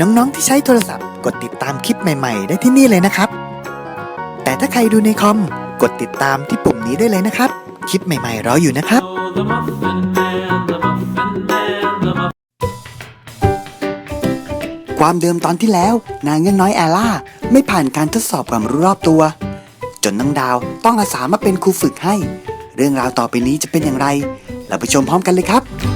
น้องๆที่ใช้โทรศัพท์ กดติดตามคลิปใหม่ ๆ ได้ที่นี่เลยนะครับ แต่ถ้าใครดูในคอมกดติดตามที่ปุ่มนี้ได้เลยนะครับ คลิปใหม่ๆรออยู่นะครับ the Muffin Man, the Muffin Man, the Muffin ความเดิมตอนที่แล้ว นางเงือกน้อยแอล่าไม่ผ่านการทดสอบความรู้รอบตัว จนน้องดาวต้องอาสามาเป็นครูฝึกให้ เรื่องราวต่อไปนี้จะเป็นอย่างไร เราไปชมพร้อมกันเลยครับ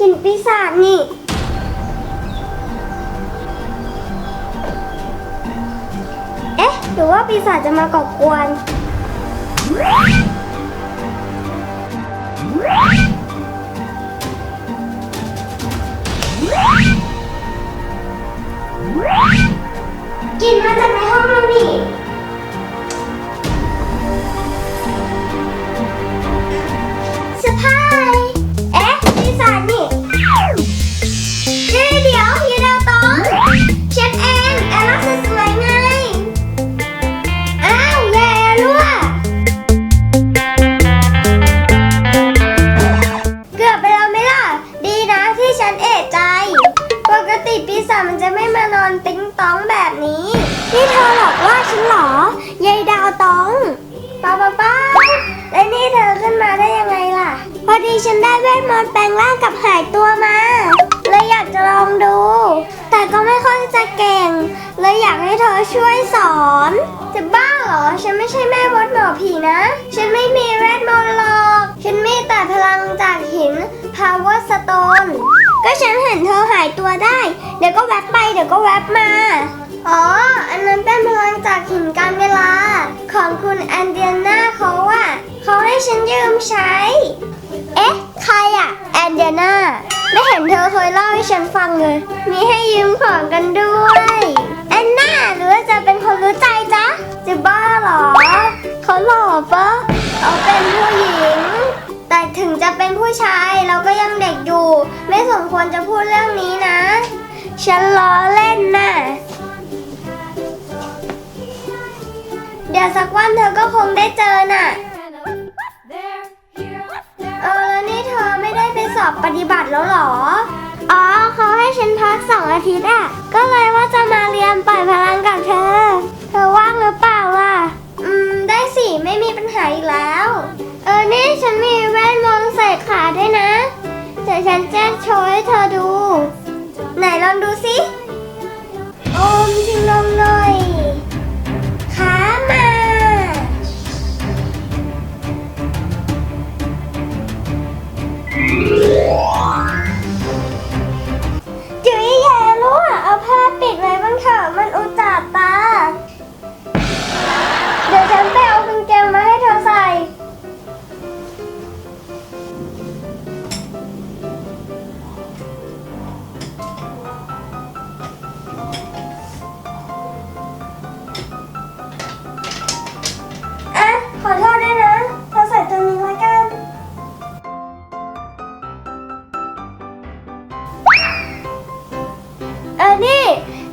กลิ่นปีศาจนี่ เอ๊ะ หรือว่าปีศาจจะมาก่อกวน ฉันได้เวทมนต์แปลงร่างกับหายตัวมาเลยอยากจะลองดู แต่ก็ไม่ค่อยจะเก่ง เลยอยากให้เธอช่วยสอน จะบ้าเหรอ ฉันไม่ใช่แม่มดหมอผีนะ ฉันไม่มีเวทมนต์หรอก ฉันมีแต่พลังจากหิน power stone ก็ฉันเห็นเธอหายตัวได้ เดี๋ยวก็แวบไปเดี๋ยวก็แวบมา อ๋อ อันนั้นเป็นพลังจากหินการเวลา ของคุณแอนเดียนาเขาอะเขาให้ฉันยืมใช้ เอ๊ะ ใครอะแอนเดียนาไม่เห็นเธอเคยเล่าให้ฉันฟังเลย มีให้ยืมของกันด้วย แอนนาหรือว่าจะเป็นคนรู้ใจจ๊ะ จะบ้าเหรอ เขาหล่อปะเขาเป็นผู้หญิง แต่ถึงจะเป็นผู้ชายเราก็ยังเด็กอยู่ ไม่สมควรจะพูดเรื่องนี้นะ ฉันล้อเล่นน่ะ เดี๋ยวสักวันเธอก็คงได้เจอน่ะ อบปฏิบัติแล้วหรอ อ๋อเขาให้ฉันพักสองอาทิตย์อะ ก็เลยว่าจะมาเรียนปล่อยพลังกับเธอ เธอว่างหรือเปล่าล่ะ อืม ได้สิไม่มีปัญหาอีกแล้ว เออ นี่ฉันมีแว่นมองใส่ขาด้วยนะ เดี๋ยวฉันจะโชว์ให้เธอดู ไหนลองดูสิ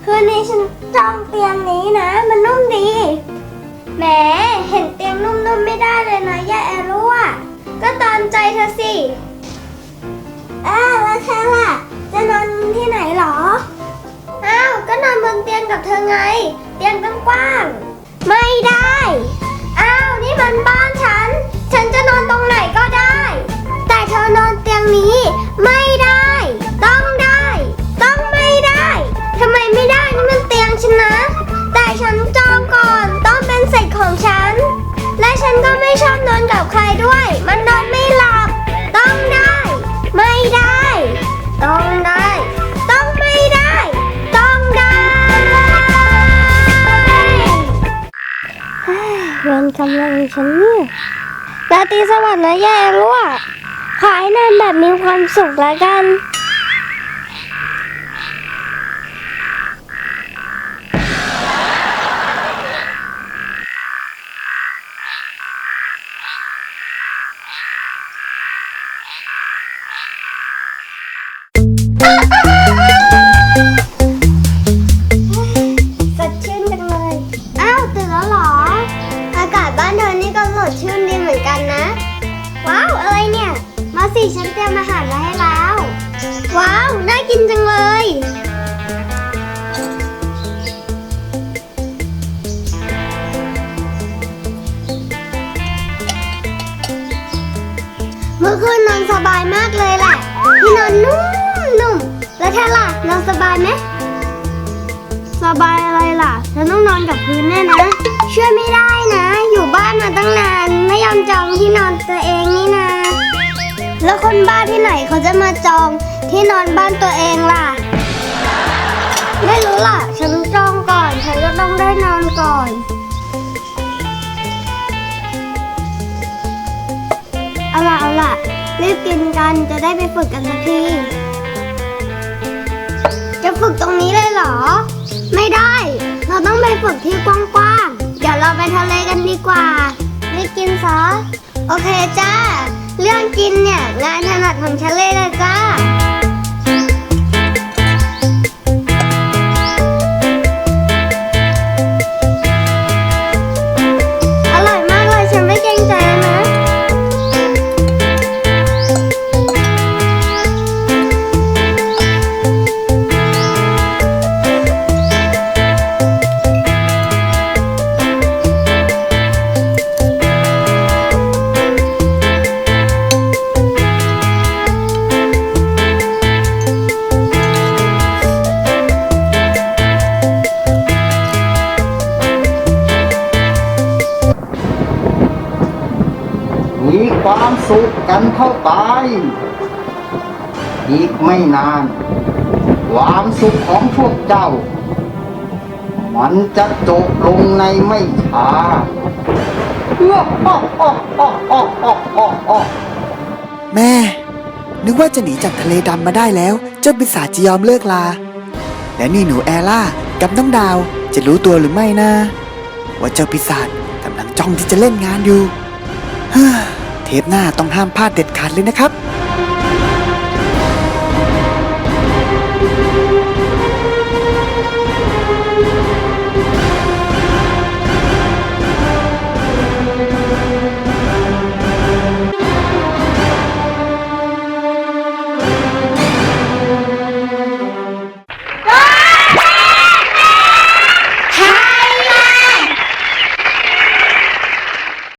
คืนนี้ฉันจองเตียงนี้นะ มันนุ่มดี แหม เห็นเตียงนุ่มๆไม่ได้เลยนะย่าแอรั่วก็ตามใจเธอสิอ้าวแล้วเธอล่ะ จะนอนที่ไหนหรอ อ้าว ก็นอนบนเตียงกับเธอไง เตียงตั้งกว้าง ไม่ได้ อ้าว นี่มันบ้านฉัน ฉันจะนอนตรงไหนก็ได้ แต่เธอนอนเตียงนี้ นี่มันเตียงฉันนะ แต่ฉันจองก่อน ต้องเป็นสิทธิ์ของฉัน และฉันก็ไม่ชอบนอนกับใครด้วย มันนอนไม่หลับ ต้องได้ ไม่ได้ ต้องได้ ต้องไม่ได้ ต้องได้เวรกำลังฉันเนี่ยราตรีสวัสดิ์นะแย่รั่วขอให้นอนแบบมีความสุขแล้วกัน ที่นอนนุ่มนุ่มๆแล้วเธอล่ะนอนสบายไหมสบายอะไรล่ะฉันต้องนอนกับพื้นแน่นะช่วยไม่ได้นะ อยู่บ้านมาตั้งนาน ไม่ยอมจองที่นอนตัวเองนี่นาแล้วคนบ้าที่ไหนเขาจะมาจองที่นอนบ้านตัวเองล่ะ ไม่รู้ล่ะ ฉันจองก่อน ฉันก็ต้องได้นอน รีบกินกันจะได้ไปฝึกกันสักที จะฝึกตรงนี้เลยเหรอ ไม่ได้ เราต้องไปฝึกที่กว้างๆ เดี๋ยวเราไปทะเลกันดีกว่ารีบกินซอโอเคจ้า เรื่องกินเนี่ยงานถนัดของฉันเลยนะจ้า มีความสุขกันเข้าไป อีกไม่นาน ความสุขของพวกเจ้า มันจะจบลงในไม่ช้าแม่ นึกว่าจะหนีจากทะเลดำมาได้แล้ว เจ้าปีศาจจะยอมเลิกลา และนี่หนูแอล่ากับน้องดาวจะรู้ตัวหรือไม่นะ ว่าเจ้าปีศาจกำลังจ้องที่จะเล่นงานอยู่เฮ้อ เทปหน้าต้องห้ามพลาดเด็ดขาดเลยนะครับ